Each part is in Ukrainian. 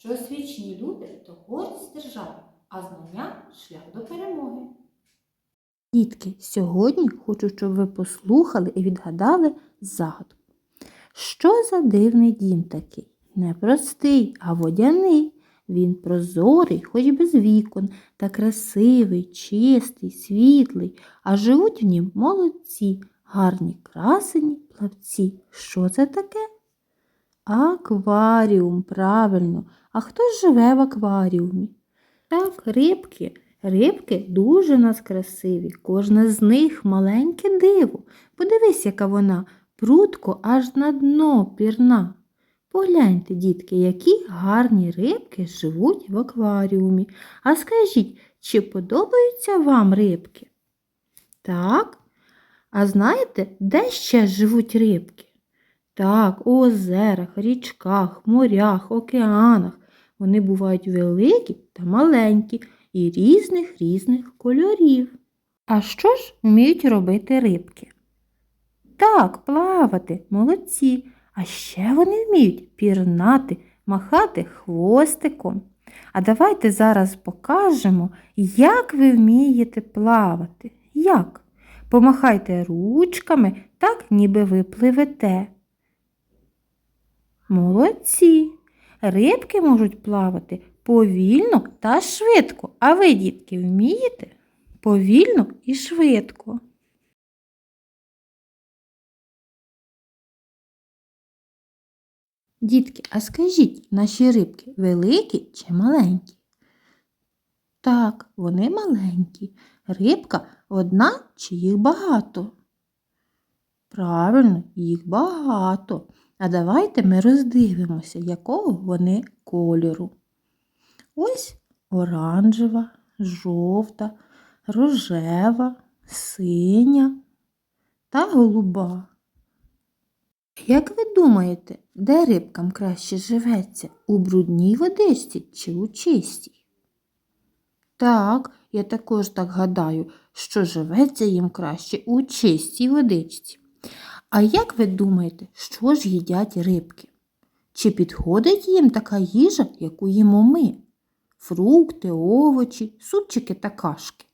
що освічені люди то гордість держави, а знання шлях до перемоги. Дітки, сьогодні хочу, щоб ви послухали і відгадали загадку. Що за дивний дім такий? Непростий, а водяний. Він прозорий, хоч без вікон, та красивий, чистий, світлий, а живуть в нім молодці, гарні красені плавці. Що це таке? Акваріум, правильно. А хто ж живе в акваріумі? Так, рибки. Рибки дуже нас красиві. Кожна з них маленьке диво. Подивись, яка вона прудко аж на дно пірна. Погляньте, дітки, які гарні рибки живуть в акваріумі. А скажіть, чи подобаються вам рибки? Так. А знаєте, де ще живуть рибки? Так, у озерах, річках, морях, океанах. Вони бувають великі та маленькі і різних різних кольорів. А що ж вміють робити рибки? Так, плавати, молодці. А ще вони вміють пірнати, махати хвостиком. А давайте зараз покажемо, як ви вмієте плавати. Як? Помахайте ручками, так ніби ви пливете. Молодці. Рибки можуть плавати повільно та швидко. А ви, дітки, вмієте? Повільно і швидко. Дітки, а скажіть, наші рибки великі чи маленькі? Так, вони маленькі. Рибка одна чи їх багато? Правильно, їх багато. А давайте ми роздивимося, якого вони кольору. Ось оранжева, жовта, рожева, синя та голуба. Як ви думаєте, де рибкам краще живеться? У брудній водичці чи у чистій? Так, я також так гадаю, що живеться їм краще у чистій водичці. А як ви думаєте, що ж їдять рибки? Чи підходить їм така їжа, яку їмо ми? Фрукти, овочі, супчики та кашки?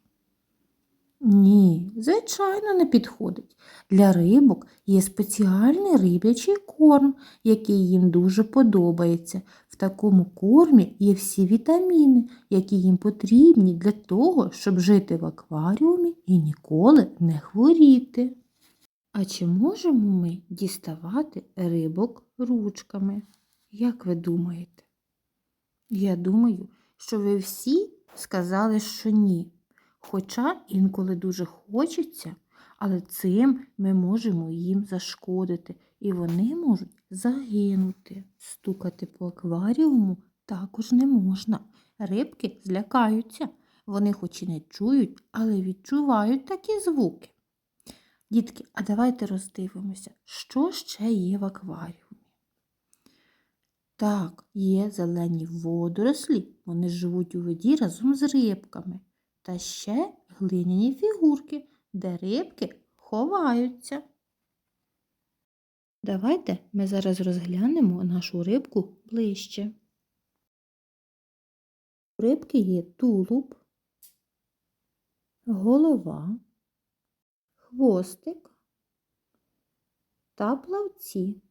Ні, звичайно, не підходить. Для рибок є спеціальний риб'ячий корм, який їм дуже подобається. В такому кормі є всі вітаміни, які їм потрібні для того, щоб жити в акваріумі і ніколи не хворіти. А чи можемо ми діставати рибок ручками? Як ви думаєте? Я думаю, що ви всі сказали, що ні. Хоча інколи дуже хочеться, але цим ми можемо їм зашкодити, і вони можуть загинути. Стукати по акваріуму також не можна. Рибки злякаються. Вони хоч і не чують, але відчувають такі звуки. Дітки, а давайте роздивимося, що ще є в акваріумі. Так, є зелені водорослі, вони живуть у воді разом з рибками. Та ще глиняні фігурки, де рибки ховаються. Давайте ми зараз розглянемо нашу рибку ближче. У рибки є тулуб, голова, хвостик та плавці.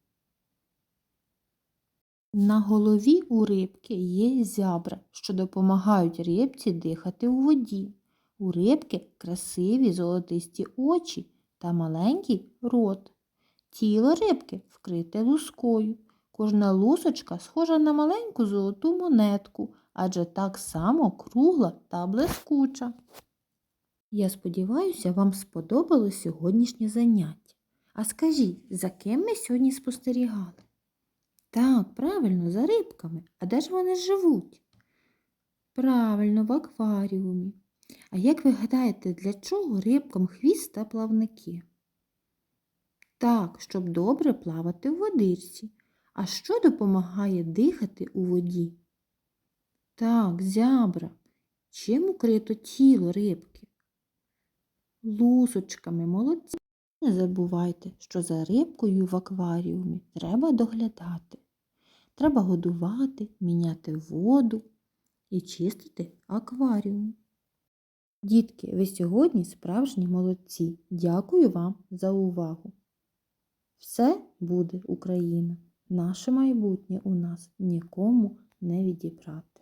На голові у рибки є зябра, що допомагають рибці дихати у воді. У рибки красиві золотисті очі та маленький рот. Тіло рибки вкрите лускою. Кожна лусочка схожа на маленьку золоту монетку, адже так само кругла та блискуча. Я сподіваюся, вам сподобалось сьогоднішнє заняття. А скажіть, за ким ми сьогодні спостерігали? Так, правильно, за рибками. А де ж вони живуть? Правильно, в акваріумі. А як ви гадаєте, для чого рибкам хвіст та плавники? Так, щоб добре плавати в водичці. А що допомагає дихати у воді? Так, зябра. Чим укрито тіло рибки? Лусочками, молодці. Не забувайте, що за рибкою в акваріумі треба доглядати. Треба годувати, міняти воду. і чистити акваріум. Дітки, ви сьогодні справжні молодці. Дякую вам за увагу. Все буде Україна. Наше майбутнє у нас нікому не відібрати.